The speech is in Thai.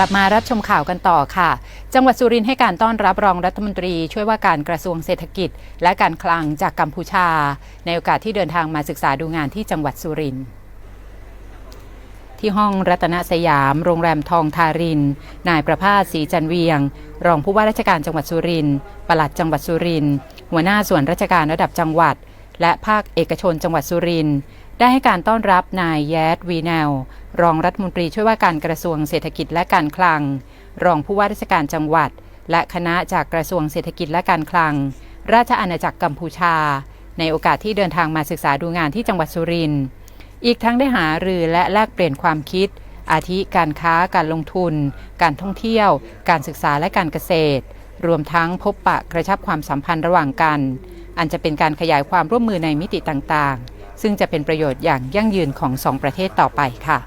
กลับมารับชมข่าวกันต่อค่ะ จังหวัดสุรินทร์ให้การต้อนรับรองรัฐมนตรีช่วยว่าการกระทรวงเศรษฐกิจ และการคลังจากกัมพูชา ในโอกาสที่เดินทางมาศึกษาดูงานที่จังหวัดสุรินทร์ที่ห้องรัตนสยาม โรงแรมทองทาริน นายประภาสศรีจันเวียง รองผู้ว่าราชการจังหวัดสุรินทร์ปลัดจังหวัดสุรินทร์หัวหน้าส่วนราชการระดับจังหวัด และภาคเอกชนจังหวัดสุรินทร์ ได้ให้การต้อนรับนายแยดวีแนวรองรัฐมนตรีช่วยว่าการกระทรวงเศรษฐกิจและการคลัง รองผู้ว่าราชการจังหวัด และคณะจากกระทรวงเศรษฐกิจและการคลัง ราชอาณาจักรกัมพูชา ในโอกาสที่เดินทางมาศึกษาดูงานที่จังหวัดสุรินทร์อีกทั้งได้หารือและแลกเปลี่ยนความคิด อาทิการค้าการลงทุน การท่องเที่ยว การศึกษาและการเกษตร รวมทั้งพบปะกระชับความสัมพันธ์ระหว่างกัน อันจะเป็นการขยายความร่วมมือในมิติต่างๆ ซึ่งจะเป็นประโยชน์อย่างยั่งยืนของสองประเทศต่อไปค่ะ